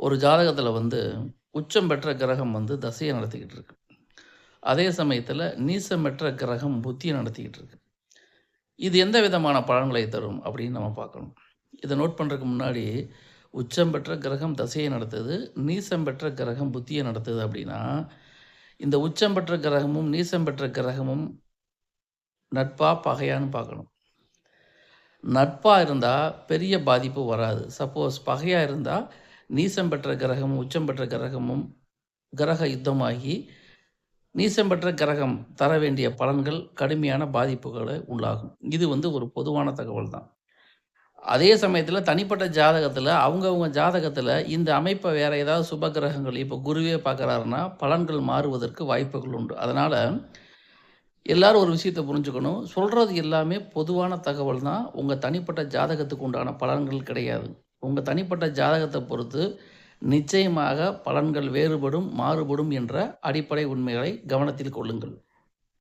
ஒரு ஜாதகத்தில் வந்து உச்சம் பெற்ற கிரகம் வந்து தசையை நடத்திக்கிட்டு இருக்கு. அதே சமயத்தில் நீசம் பெற்ற கிரகம் புத்தியை நடத்திக்கிட்டு இருக்கு. இது எந்த விதமான பலன்களை தரும் அப்படின்னு நம்ம பார்க்கணும். இதை நோட் பண்ணுறதுக்கு முன்னாடி உச்சம் பெற்ற கிரகம் தசையை நடத்துது நீசம் பெற்ற கிரகம் புத்தியை நடத்துது அப்படின்னா இந்த உச்சம் பெற்ற கிரகமும் நீசம் பெற்ற கிரகமும் நட்பா பகையான்னு பார்க்கணும். நட்பாக இருந்தால் பெரிய பாதிப்பு வராது. சப்போஸ் பகையாக இருந்தால் நீசம் பெற்ற கிரகமும் உச்சம் பெற்ற கிரகமும் கிரக யுத்தமாகி நீசம் பெற்ற கிரகம் தர வேண்டிய பலன்கள் கடுமையான பாதிப்புகளை உள்ளாகும் இது வந்து ஒரு பொதுவான தகவல் தான். அதே சமயத்தில் தனிப்பட்ட ஜாதகத்தில் அவங்கவுங்க ஜாதகத்தில் இந்த அமைப்பை வேறு ஏதாவது சுப கிரகங்கள் இப்போ குருவே பார்க்குறாருன்னா பலன்கள் மாறுவதற்கு வாய்ப்புகள் உண்டு. அதனால் எல்லாரும் ஒரு விஷயத்தை புரிஞ்சுக்கணும். சொல்கிறது எல்லாமே பொதுவான தகவல் தான். உங்கள் தனிப்பட்ட ஜாதகத்துக்கு உண்டான பலன்கள் கிடையாது. உங்கள் தனிப்பட்ட ஜாதகத்தை பொறுத்து நிச்சயமாக பலன்கள் வேறுபடும் மாறுபடும் என்ற அடிப்படை உண்மைகளை கவனத்தில் கொள்ளுங்கள்.